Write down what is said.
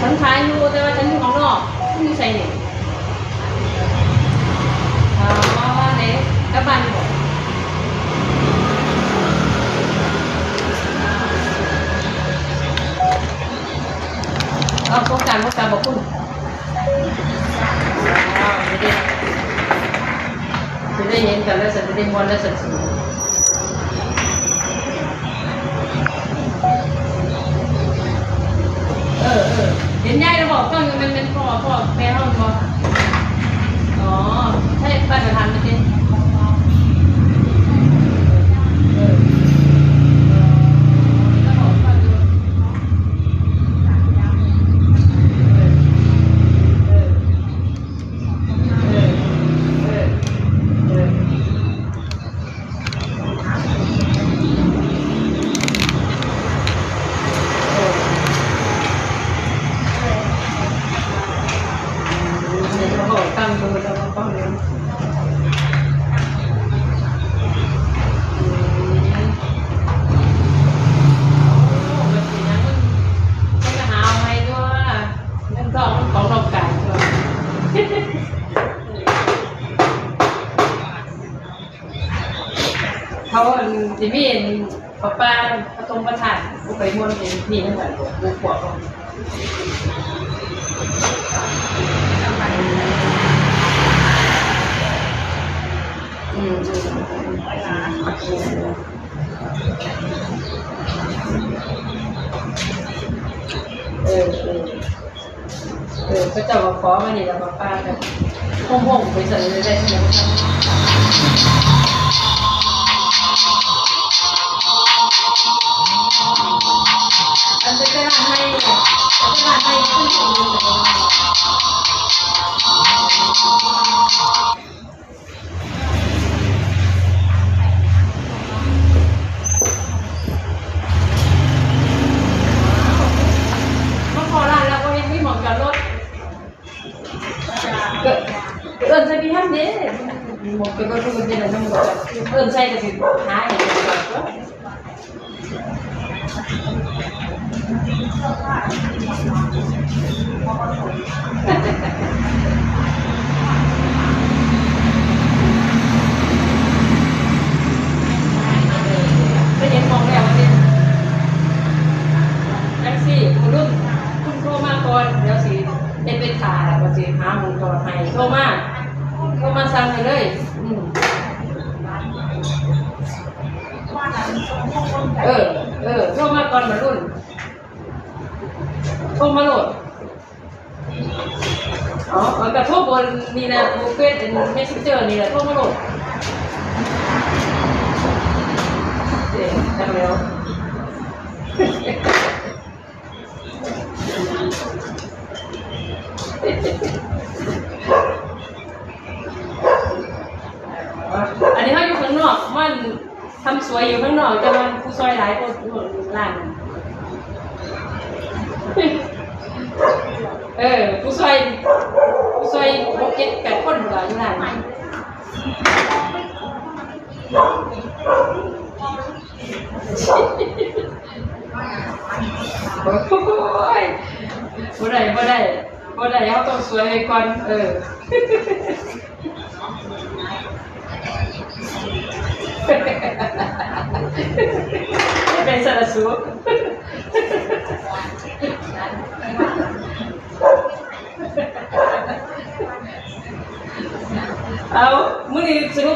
ฉันขายอยู่แต่ว่าฉันอยู่ข้างนอกฉันอยู่ใส่เนี่ยอ๋อเนี่ยกลับบ้านอยู่บอกเอาโครงการโครงการบอกคุณจะได้เห็นกันแล้วจะได้มวนแล้วสันสิเออเออเห็นยายเราบอกก็ยังเป็นเป็นพ่อพ่อแม่เขาบอกอ๋อให้ป้าจะทานไปสิเออแล้วบอกป้าดูเออเออเออเออเออ เห็นเขาบอกตั้งดูแล้วก็ต้องเลี้ยงของเราไก่ เขาจิมี่ป้าป้าประตงประทานกูไปม้วนเป็นนี่นั่นแหละกูขวบอืมเออเออเออก็จะมาขอมานี่แล้วมาป้ากันห้องห้องไปเสนอได้ใช่ไหมครับอันก็ได้ รถเกิดเอิญใส่พี่ฮันเด้หมดไปก็ทุกคนเดียวนั่งหมด เอิญใส่ก็สิหาอี กแบบไม่เห็นมองแล้วมันเป็นแท็กซี่รุ่นโทรมาก่อนเดี๋ยวสิได้ไปถ่ายว่าสิหาหมุนต่อให้โทรมาโทรมาสั่งให้เลยอืมเอเออโทรมาก่อนมารุ่นโทรมาโหลดอ๋อมันกับโทรบนนี่นะบูเฟ่เป็นเมสเซนเจอร์นี่แหละโทรมาโหลดเดี๋ยวทำแล้วอันนี้เขาอยู่ข้างนอกมัน ทำสวยอยู่ข้างนอกแต่มันผู้ซอยหลายคนอยู่ร้านเออผู้ซอยผู้ซอยหกเจ็ดแปดคนอยู่ร้านโอ้ยบ่ได้บ่ได้บ่ได้เขาต้องสวยไว้ก่อนเออ เป็นสารสูเอามื้อนี้สรุ